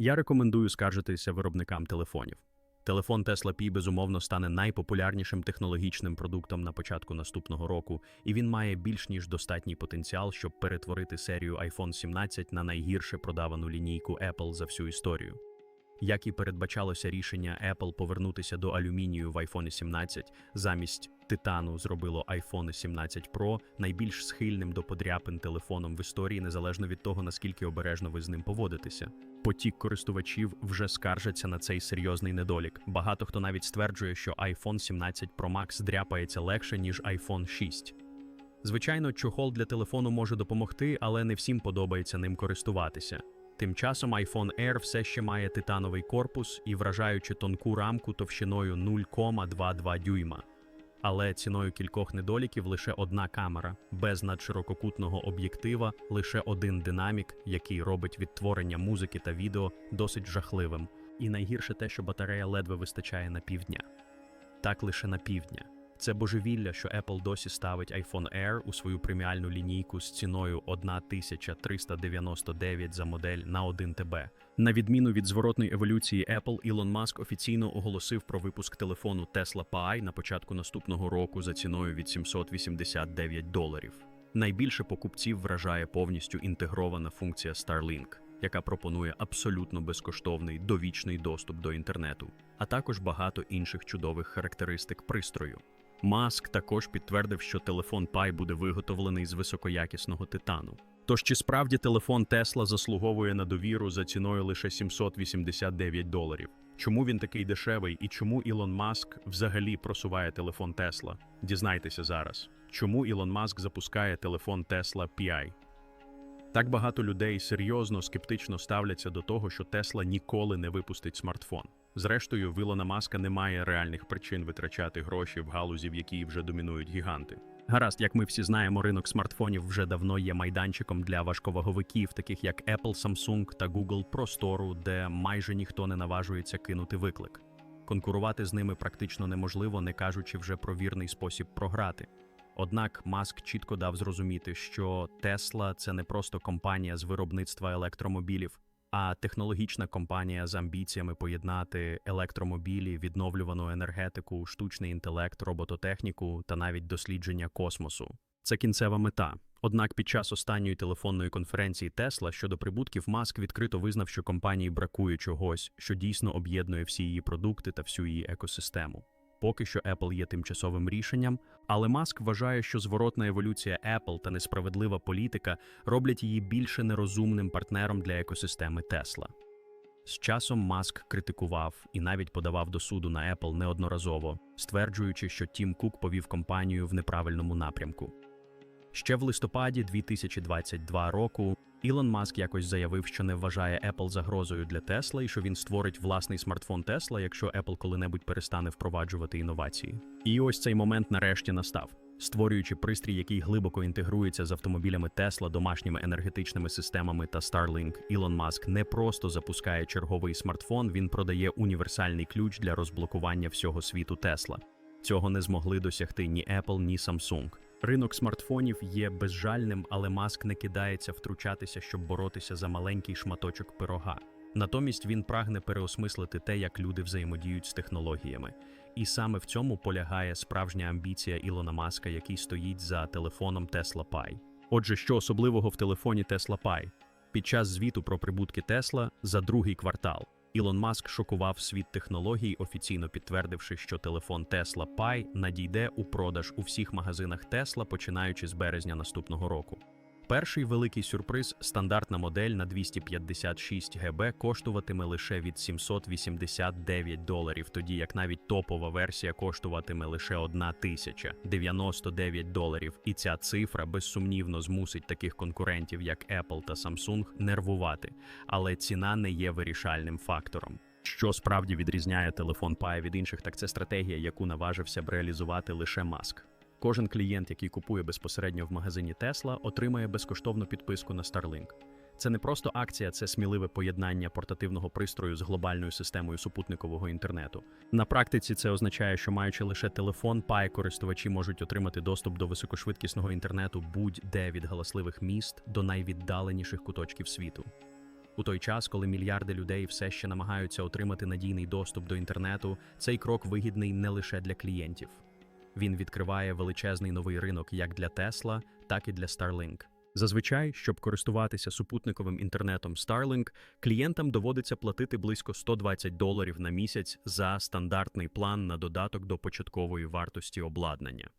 Я рекомендую скаржитися виробникам телефонів. Телефон Tesla Pi, безумовно, стане найпопулярнішим технологічним продуктом на початку наступного року, і він має більш ніж достатній потенціал, щоб перетворити серію iPhone 17 на найгірше продавану лінійку Apple за всю історію. Як і передбачалося рішення Apple повернутися до алюмінію в iPhone 17, замість титану зробило iPhone 17 Pro найбільш схильним до подряпин телефоном в історії, незалежно від того, наскільки обережно ви з ним поводитеся. Потік користувачів вже скаржаться на цей серйозний недолік. Багато хто навіть стверджує, що iPhone 17 Pro Max дряпається легше, ніж iPhone 6. Звичайно, чохол для телефону може допомогти, але не всім подобається ним користуватися. Тим часом iPhone Air все ще має титановий корпус і вражаючи тонку рамку товщиною 0,22 дюйма. Але ціною кількох недоліків лише одна камера, без надширококутного об'єктива, лише один динамік, який робить відтворення музики та відео досить жахливим. І найгірше те, що батарея ледве вистачає на півдня. Так лише на півдня. Це божевілля, що Apple досі ставить iPhone Air у свою преміальну лінійку з ціною 1399 за модель на 1 ТБ. На відміну від зворотної еволюції Apple, Ілон Маск офіційно оголосив про випуск телефону Tesla Pi на початку наступного року за ціною від 789 доларів. Найбільше покупців вражає повністю інтегрована функція Starlink, яка пропонує абсолютно безкоштовний довічний доступ до інтернету, а також багато інших чудових характеристик пристрою. Маск також підтвердив, що телефон Pi буде виготовлений з високоякісного титану. Тож чи справді телефон Tesla заслуговує на довіру за ціною лише 789 доларів? Чому він такий дешевий і чому Ілон Маск взагалі просуває телефон Tesla? Дізнайтеся зараз. Чому Ілон Маск запускає телефон Tesla Pi? Так багато людей серйозно скептично ставляться до того, що Тесла ніколи не випустить смартфон. Зрештою, в Маска немає реальних причин витрачати гроші в галузі, в якій вже домінують гіганти. Гаразд, як ми всі знаємо, ринок смартфонів вже давно є майданчиком для важковаговиків, таких як Apple, Samsung та Google простору, де майже ніхто не наважується кинути виклик. Конкурувати з ними практично неможливо, не кажучи вже про вірний спосіб програти. Однак Маск чітко дав зрозуміти, що Tesla – це не просто компанія з виробництва електромобілів, а технологічна компанія з амбіціями поєднати електромобілі, відновлювану енергетику, штучний інтелект, робототехніку та навіть дослідження космосу. Це кінцева мета. Однак під час останньої телефонної конференції Tesla щодо прибутків Маск відкрито визнав, що компанії бракує чогось, що дійсно об'єднує всі її продукти та всю її екосистему. Поки що Apple є тимчасовим рішенням, але Маск вважає, що зворотна еволюція Apple та несправедлива політика роблять її більше нерозумним партнером для екосистеми Tesla. З часом Маск критикував і навіть подавав до суду на Apple неодноразово, стверджуючи, що Тім Кук повів компанію в неправильному напрямку. Ще в листопаді 2022 року Ілон Маск якось заявив, що не вважає Apple загрозою для Tesla і що він створить власний смартфон Tesla, якщо Apple коли-небудь перестане впроваджувати інновації. І ось цей момент нарешті настав. Створюючи пристрій, який глибоко інтегрується з автомобілями Tesla, домашніми енергетичними системами та Starlink, Ілон Маск не просто запускає черговий смартфон, він продає універсальний ключ для розблокування всього світу Tesla. Цього не змогли досягти ні Apple, ні Samsung. Ринок смартфонів є безжальним, але Маск не кидається втручатися, щоб боротися за маленький шматочок пирога. Натомість він прагне переосмислити те, як люди взаємодіють з технологіями. І саме в цьому полягає справжня амбіція Ілона Маска, який стоїть за телефоном Tesla Pi. Отже, що особливого в телефоні Tesla Pi? Під час звіту про прибутки Tesla за другий квартал Ілон Маск шокував світ технологій, офіційно підтвердивши, що телефон Tesla Pi надійде у продаж у всіх магазинах Tesla, починаючи з березня наступного року. Перший великий сюрприз стандартна модель на 256 ГБ коштуватиме лише від 789 доларів, тоді як навіть топова версія коштуватиме лише 1099 доларів. І ця цифра безсумнівно змусить таких конкурентів, як Apple та Samsung, нервувати. Але ціна не є вирішальним фактором. Що справді відрізняє телефон Pi від інших, так це стратегія, яку наважився б реалізувати лише Маск. Кожен клієнт, який купує безпосередньо в магазині Tesla, отримає безкоштовну підписку на Starlink. Це не просто акція, це сміливе поєднання портативного пристрою з глобальною системою супутникового інтернету. На практиці це означає, що маючи лише телефон, Pi, користувачі можуть отримати доступ до високошвидкісного інтернету будь-де від галасливих міст до найвіддаленіших куточків світу. У той час, коли мільярди людей все ще намагаються отримати надійний доступ до інтернету, цей крок вигідний не лише для клієнтів. Він відкриває величезний новий ринок як для Tesla, так і для Starlink. Зазвичай, щоб користуватися супутниковим інтернетом Starlink, клієнтам доводиться платити близько 120 доларів на місяць за стандартний план на додаток до початкової вартості обладнання.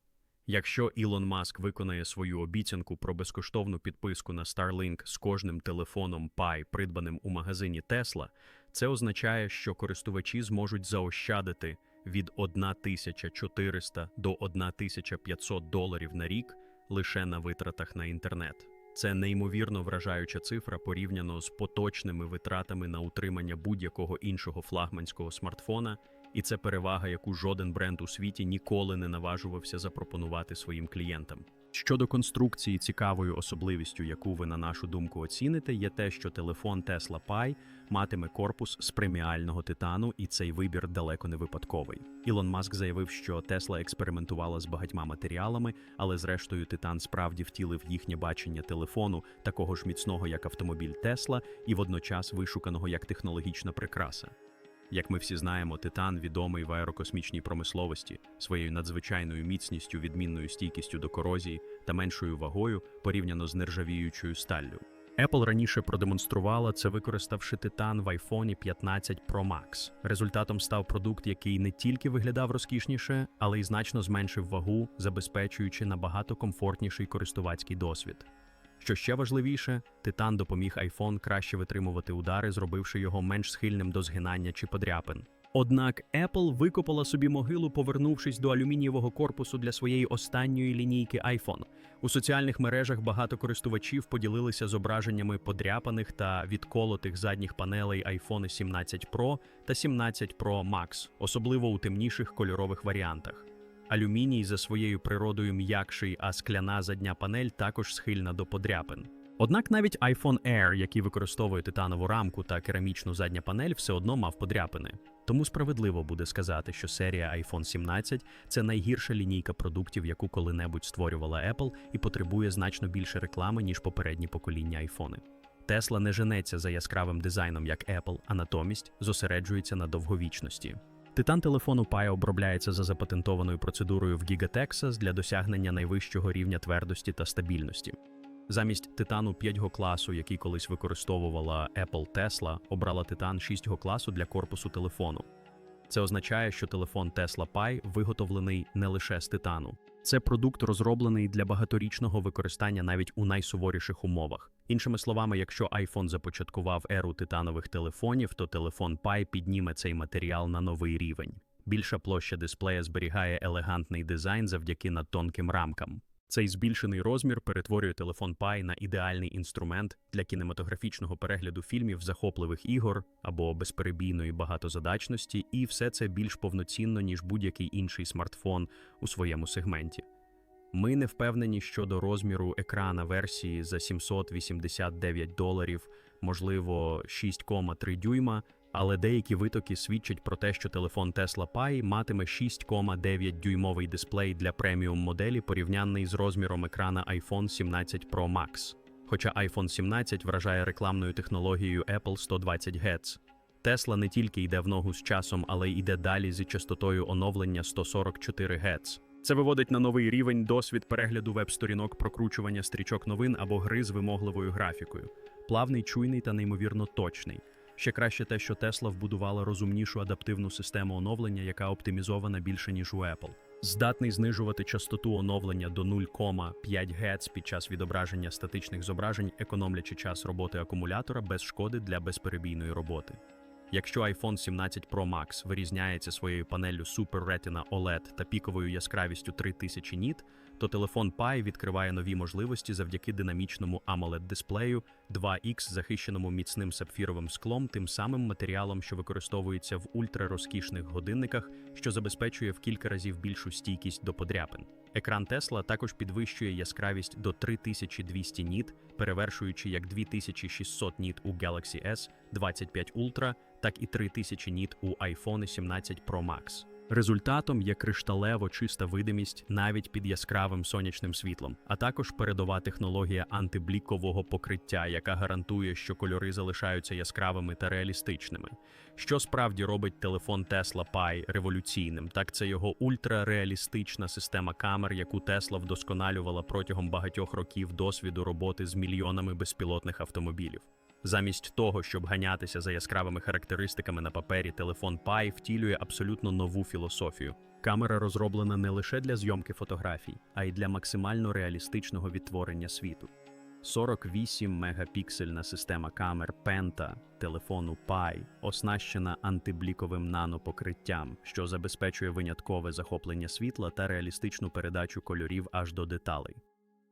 Якщо Ілон Маск виконає свою обіцянку про безкоштовну підписку на Starlink з кожним телефоном Pi, придбаним у магазині Tesla, це означає, що користувачі зможуть заощадити від 1400 до 1500 доларів на рік лише на витратах на інтернет. Це неймовірно вражаюча цифра порівняно з поточними витратами на утримання будь-якого іншого флагманського смартфона, і це перевага, яку жоден бренд у світі ніколи не наважувався запропонувати своїм клієнтам. Щодо конструкції, цікавою особливістю, яку ви на нашу думку оціните, є те, що телефон Tesla Pi матиме корпус з преміального титану, і цей вибір далеко не випадковий. Ілон Маск заявив, що Tesla експериментувала з багатьма матеріалами, але зрештою титан справді втілив їхнє бачення телефону, такого ж міцного, як автомобіль Tesla, і водночас вишуканого як технологічна прикраса. Як ми всі знаємо, титан відомий в аерокосмічній промисловості своєю надзвичайною міцністю, відмінною стійкістю до корозії та меншою вагою порівняно з нержавіючою сталлю. Apple раніше продемонструвала це, використавши титан в iPhone 15 Pro Max. Результатом став продукт, який не тільки виглядав розкішніше, але й значно зменшив вагу, забезпечуючи набагато комфортніший користувацький досвід. Що ще важливіше, титан допоміг iPhone краще витримувати удари, зробивши його менш схильним до згинання чи подряпин. Однак Apple викопала собі могилу, повернувшись до алюмінієвого корпусу для своєї останньої лінійки iPhone. У соціальних мережах багато користувачів поділилися зображеннями подряпаних та відколотих задніх панелей iPhone 17 Pro та 17 Pro Max, особливо у темніших кольорових варіантах. Алюміній за своєю природою м'якший, а скляна задня панель також схильна до подряпин. Однак навіть iPhone Air, який використовує титанову рамку та керамічну задня панель, все одно мав подряпини. Тому справедливо буде сказати, що серія iPhone 17 це найгірша лінійка продуктів, яку коли-небудь створювала Apple, і потребує значно більше реклами, ніж попередні покоління айфони. Tesla не женеться за яскравим дизайном, як Apple, а натомість зосереджується на довговічності. Титан телефону Pi обробляється за запатентованою процедурою в Gigatexas для досягнення найвищого рівня твердості та стабільності. Замість титану 5 класу, який колись використовувала Apple Tesla, обрала титан 6 класу для корпусу телефону. Це означає, що телефон Tesla Pi виготовлений не лише з титану. Це продукт розроблений для багаторічного використання навіть у найсуворіших умовах. Іншими словами, якщо iPhone започаткував еру титанових телефонів, то телефон Pi підніме цей матеріал на новий рівень. Більша площа дисплея зберігає елегантний дизайн завдяки надтонким рамкам. Цей збільшений розмір перетворює телефон Pi на ідеальний інструмент для кінематографічного перегляду фільмів захопливих ігор або безперебійної багатозадачності, і все це більш повноцінно, ніж будь-який інший смартфон у своєму сегменті. Ми не впевнені щодо розміру екрана версії за 789 доларів, можливо, 6,3 дюйма, але деякі витоки свідчать про те, що телефон Tesla Pi матиме 6,9 дюймовий дисплей для преміум моделі, порівнянний з розміром екрана iPhone 17 Pro Max. Хоча iPhone 17 вражає рекламною технологією Apple 120 Гц. Tesla не тільки йде в ногу з часом, але й йде далі зі частотою оновлення 144 Гц. Це виводить на новий рівень досвід перегляду веб-сторінок прокручування стрічок новин або гри з вимогливою графікою. Плавний, чуйний та неймовірно точний. Ще краще те, що Tesla вбудувала розумнішу адаптивну систему оновлення, яка оптимізована більше ніж у Apple. Здатний знижувати частоту оновлення до 0,5 Гц під час відображення статичних зображень, економлячи час роботи акумулятора без шкоди для безперебійної роботи. Якщо iPhone 17 Pro Max вирізняється своєю панеллю Super Retina OLED та піковою яскравістю 3000 ніт, то телефон Pi відкриває нові можливості завдяки динамічному AMOLED-дисплею 2X, захищеному міцним сапфіровим склом, тим самим матеріалом, що використовується в ультрарозкішних годинниках, що забезпечує в кілька разів більшу стійкість до подряпин. Екран Tesla також підвищує яскравість до 3200 ніт, перевершуючи як 2600 ніт у Galaxy S 25 Ultra, так і 3000 ніт у iPhone 17 Pro Max. Результатом є кришталево чиста видимість навіть під яскравим сонячним світлом, а також передова технологія антиблікового покриття, яка гарантує, що кольори залишаються яскравими та реалістичними. Що справді робить телефон Tesla Pi революційним, так це його ультрареалістична система камер, яку Tesla вдосконалювала протягом багатьох років досвіду роботи з мільйонами безпілотних автомобілів. Замість того, щоб ганятися за яскравими характеристиками на папері, телефон Pi втілює абсолютно нову філософію. Камера розроблена не лише для зйомки фотографій, а й для максимально реалістичного відтворення світу. 48 мегапіксельна система камер Penta телефону Pi оснащена антибліковим нанопокриттям, що забезпечує виняткове захоплення світла та реалістичну передачу кольорів аж до деталей.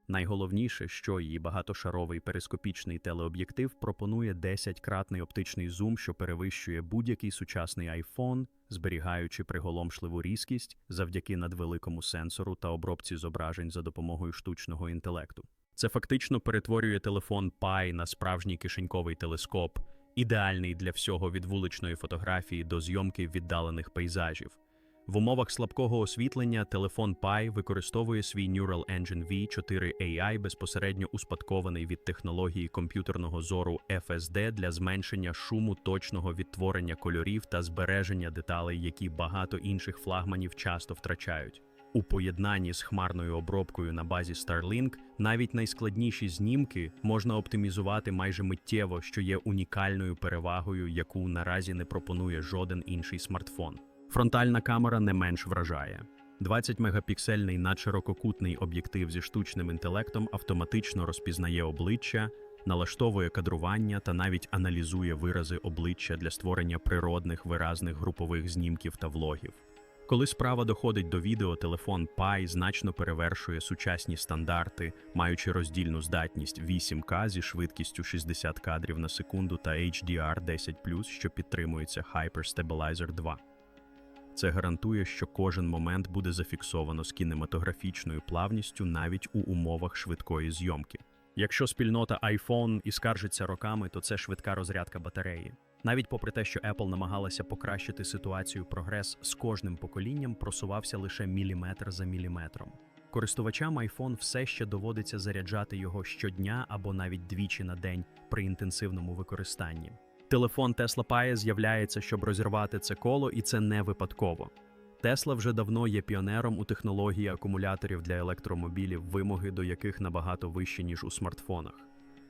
Найголовніше, що її багатошаровий перископічний телеоб'єктив пропонує 10-кратний оптичний зум, що перевищує будь-який сучасний iPhone, зберігаючи приголомшливу різкість завдяки надвеликому сенсору та обробці зображень за допомогою штучного інтелекту. Це фактично перетворює телефон Pi на справжній кишеньковий телескоп, ідеальний для всього від вуличної фотографії до зйомки віддалених пейзажів. В умовах слабкого освітлення телефон Pi використовує свій Neural Engine V4 AI, безпосередньо успадкований від технології комп'ютерного зору FSD для зменшення шуму точного відтворення кольорів та збереження деталей, які багато інших флагманів часто втрачають. У поєднанні з хмарною обробкою на базі Starlink навіть найскладніші знімки можна оптимізувати майже миттєво, що є унікальною перевагою, яку наразі не пропонує жоден інший смартфон. Фронтальна камера не менш вражає. 20-мегапіксельний надширококутний об'єктив зі штучним інтелектом автоматично розпізнає обличчя, налаштовує кадрування та навіть аналізує вирази обличчя для створення природних виразних групових знімків та влогів. Коли справа доходить до відео, телефон Pi значно перевершує сучасні стандарти, маючи роздільну здатність 8К зі швидкістю 60 кадрів на секунду та HDR10+, що підтримується Hyper Stabilizer 2. Це гарантує, що кожен момент буде зафіксовано з кінематографічною плавністю навіть у умовах швидкої зйомки. Якщо спільнота iPhone і скаржиться роками, то це швидка розрядка батареї. Навіть попри те, що Apple намагалася покращити ситуацію, прогрес з кожним поколінням просувався лише міліметр за міліметром. Користувачам iPhone все ще доводиться заряджати його щодня або навіть двічі на день при інтенсивному використанні. Телефон Тесла Пає з'являється, щоб розірвати це коло, і це не випадково. Тесла вже давно є піонером у технології акумуляторів для електромобілів, вимоги до яких набагато вищі, ніж у смартфонах.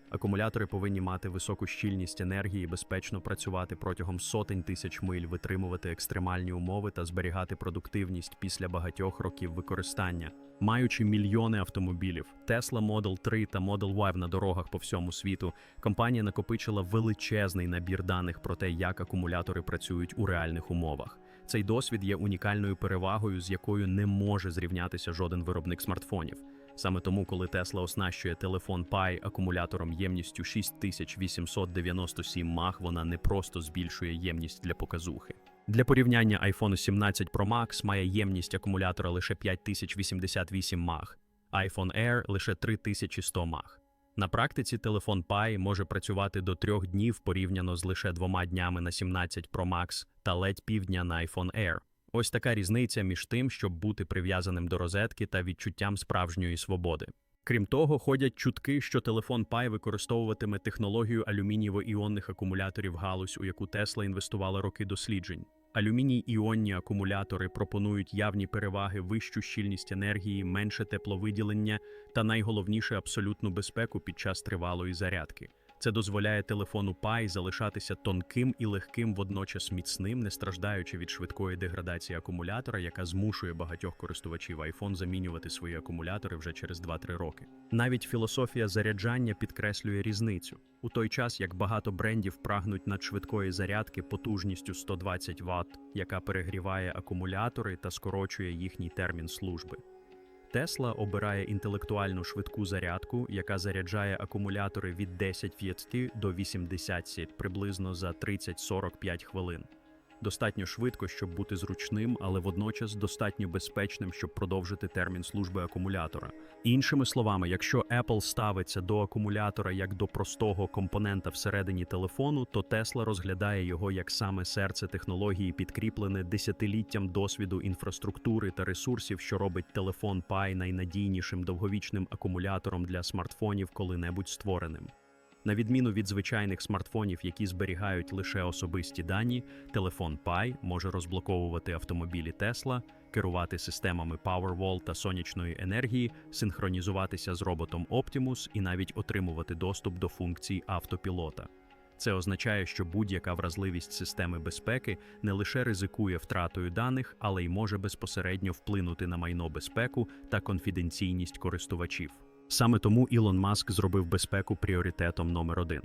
Акумулятори повинні мати високу щільність енергії, безпечно працювати протягом сотень тисяч миль, витримувати екстремальні умови та зберігати продуктивність після багатьох років використання. Маючи мільйони автомобілів, Tesla Model 3 та Model Y на дорогах по всьому світу, компанія накопичила величезний набір даних про те, як акумулятори працюють у реальних умовах. Цей досвід є унікальною перевагою, з якою не може зрівнятися жоден виробник смартфонів. Саме тому, коли Tesla оснащує телефон Pi акумулятором ємністю 6897 мах, вона не просто збільшує ємність для показухи. Для порівняння iPhone 17 Pro Max має ємність акумулятора лише 5088 мах, iPhone Air лише 3100 мах. На практиці телефон Pi може працювати до трьох днів порівняно з лише двома днями на 17 Pro Max та ледь півдня на iPhone Air. Ось така різниця між тим, щоб бути прив'язаним до розетки та відчуттям справжньої свободи. Крім того, ходять чутки, що телефон Pi використовуватиме технологію алюмінієво-іонних акумуляторів галузь, у яку Tesla інвестувала роки досліджень. Алюміній іонні акумулятори пропонують явні переваги, вищу щільність енергії, менше тепловиділення та найголовніше абсолютну безпеку під час тривалої зарядки. Це дозволяє телефону Pi залишатися тонким і легким, водночас міцним, не страждаючи від швидкої деградації акумулятора, яка змушує багатьох користувачів iPhone замінювати свої акумулятори вже через 2-3 роки. Навіть філософія заряджання підкреслює різницю у той час, як багато брендів прагнуть надшвидкої зарядки потужністю 120 Вт, яка перегріває акумулятори та скорочує їхній термін служби. Tesla обирає інтелектуальну швидку зарядку, яка заряджає акумулятори від 10 Вт до 80 Сіт приблизно за 30-45 хвилин. Достатньо швидко, щоб бути зручним, але водночас достатньо безпечним, щоб продовжити термін служби акумулятора. Іншими словами, якщо Apple ставиться до акумулятора як до простого компонента всередині телефону, то Tesla розглядає його як саме серце технології, підкріплене десятиліттям досвіду інфраструктури та ресурсів, що робить телефон Pi найнадійнішим довговічним акумулятором для смартфонів коли-небудь створеним. На відміну від звичайних смартфонів, які зберігають лише особисті дані, телефон Pi може розблоковувати автомобілі Tesla, керувати системами Powerwall та сонячної енергії, синхронізуватися з роботом Optimus і навіть отримувати доступ до функцій автопілота. Це означає, що будь-яка вразливість системи безпеки не лише ризикує втратою даних, але й може безпосередньо вплинути на майно безпеку та конфіденційність користувачів. Саме тому Ілон Маск зробив безпеку пріоритетом номер один.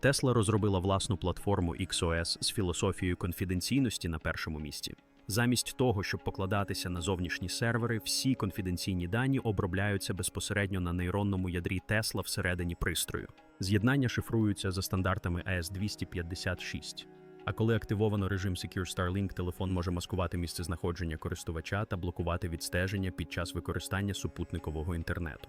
Тесла розробила власну платформу XOS з філософією конфіденційності на першому місці. Замість того, щоб покладатися на зовнішні сервери, всі конфіденційні дані обробляються безпосередньо на нейронному ядрі Тесла всередині пристрою. З'єднання шифруються за стандартами AS256. А коли активовано режим Secure Starlink, телефон може маскувати місцезнаходження користувача та блокувати відстеження під час використання супутникового інтернету.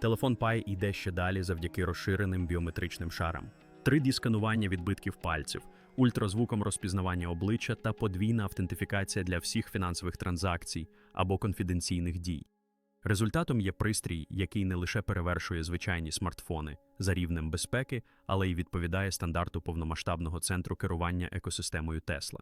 Телефон Pi йде ще далі завдяки розширеним біометричним шарам. 3D-сканування відбитків пальців, ультразвуком розпізнавання обличчя та подвійна автентифікація для всіх фінансових транзакцій або конфіденційних дій. Результатом є пристрій, який не лише перевершує звичайні смартфони за рівнем безпеки, але й відповідає стандарту повномасштабного центру керування екосистемою Tesla.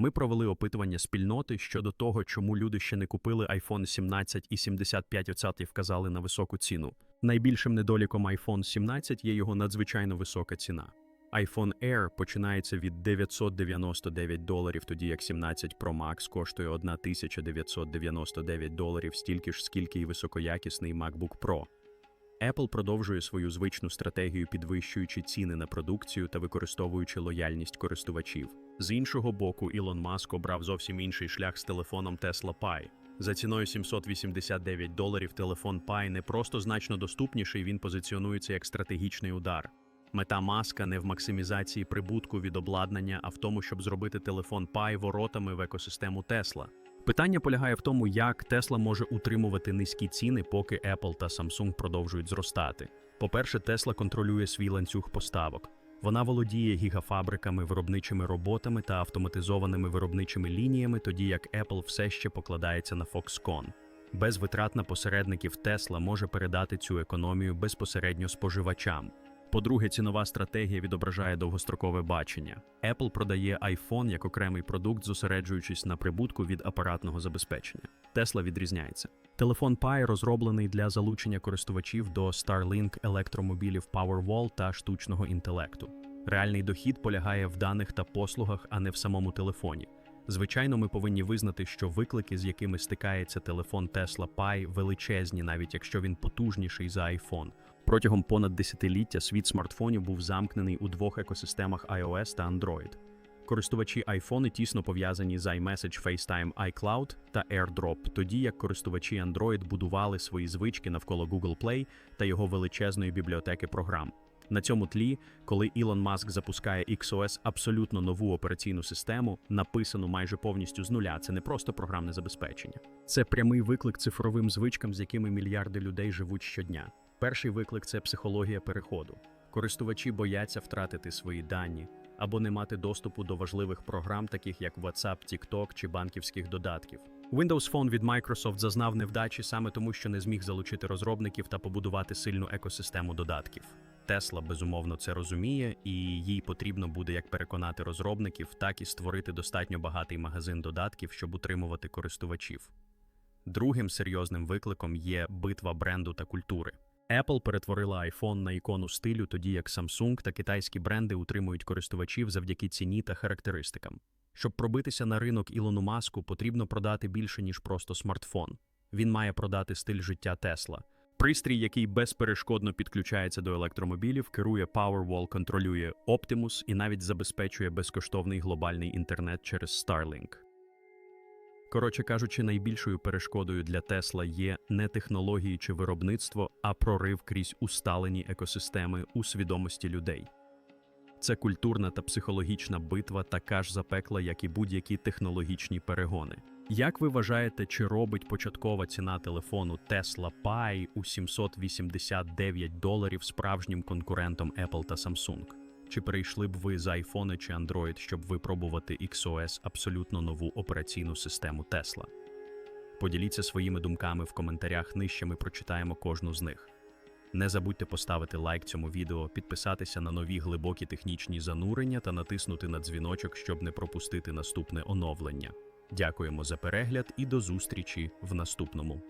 Ми провели опитування спільноти щодо того, чому люди ще не купили iPhone 17 і 75% вказали на високу ціну. Найбільшим недоліком iPhone 17 є його надзвичайно висока ціна. iPhone Air починається від 999 доларів, тоді як 17 Pro Max коштує 1999 доларів, стільки ж, скільки й високоякісний MacBook Pro. Apple продовжує свою звичну стратегію, підвищуючи ціни на продукцію та використовуючи лояльність користувачів. З іншого боку, Ілон Маск обрав зовсім інший шлях з телефоном Tesla Pi. За ціною 789 доларів телефон Pi не просто значно доступніший, він позиціонується як стратегічний удар. Мета маска не в максимізації прибутку від обладнання, а в тому, щоб зробити телефон Pi воротами в екосистему Tesla. Питання полягає в тому, як Tesla може утримувати низькі ціни, поки Apple та Samsung продовжують зростати. По-перше, Tesla контролює свій ланцюг поставок. Вона володіє гігафабриками, виробничими роботами та автоматизованими виробничими лініями, тоді як Apple все ще покладається на Foxconn. Без витрат на посередників Tesla може передати цю економію безпосередньо споживачам. По-друге, цінова стратегія відображає довгострокове бачення. Apple продає iPhone як окремий продукт, зосереджуючись на прибутку від апаратного забезпечення. Tesla відрізняється. Телефон Pi розроблений для залучення користувачів до Starlink електромобілів Powerwall та штучного інтелекту. Реальний дохід полягає в даних та послугах, а не в самому телефоні. Звичайно, ми повинні визнати, що виклики, з якими стикається телефон Tesla Pi, величезні, навіть якщо він потужніший за iPhone. Протягом понад десятиліття світ смартфонів був замкнений у двох екосистемах iOS та Android. Користувачі iPhone тісно пов'язані з iMessage, FaceTime, iCloud та AirDrop, тоді як користувачі Android будували свої звички навколо Google Play та його величезної бібліотеки програм. На цьому тлі, коли Ілон Маск запускає XOS абсолютно нову операційну систему, написану майже повністю з нуля, це не просто програмне забезпечення. Це прямий виклик цифровим звичкам, з якими мільярди людей живуть щодня. Перший виклик це психологія переходу. Користувачі бояться втратити свої дані або не мати доступу до важливих програм, таких як WhatsApp, TikTok чи банківських додатків. Windows Phone від Microsoft зазнав невдачі саме тому, що не зміг залучити розробників та побудувати сильну екосистему додатків. Tesla, безумовно це розуміє, і їй потрібно буде як переконати розробників, так і створити достатньо багатий магазин додатків, щоб утримувати користувачів. Другим серйозним викликом є битва бренду та культури. Apple перетворила iPhone на ікону стилю, тоді як Samsung та китайські бренди утримують користувачів завдяки ціні та характеристикам. Щоб пробитися на ринок Ілону Маску, потрібно продати більше, ніж просто смартфон. Він має продати стиль життя Тесла. Пристрій, який безперешкодно підключається до електромобілів, керує Powerwall, контролює Optimus і навіть забезпечує безкоштовний глобальний інтернет через Starlink. Коротше кажучи, найбільшою перешкодою для Тесла є не технології чи виробництво, а прорив крізь усталені екосистеми у свідомості людей. Це культурна та психологічна битва, така ж запекла, як і будь-які технологічні перегони. Як ви вважаєте, чи робить початкова ціна телефону Tesla Pi у 789 доларів справжнім конкурентом Apple та Samsung? Чи перейшли б ви з iPhone чи Android, щоб випробувати XOS абсолютно нову операційну систему Tesla? Поділіться своїми думками в коментарях нижче ми прочитаємо кожну з них. Не забудьте поставити лайк цьому відео, підписатися на нові глибокі технічні занурення та натиснути на дзвіночок, щоб не пропустити наступне оновлення. Дякуємо за перегляд і до зустрічі в наступному.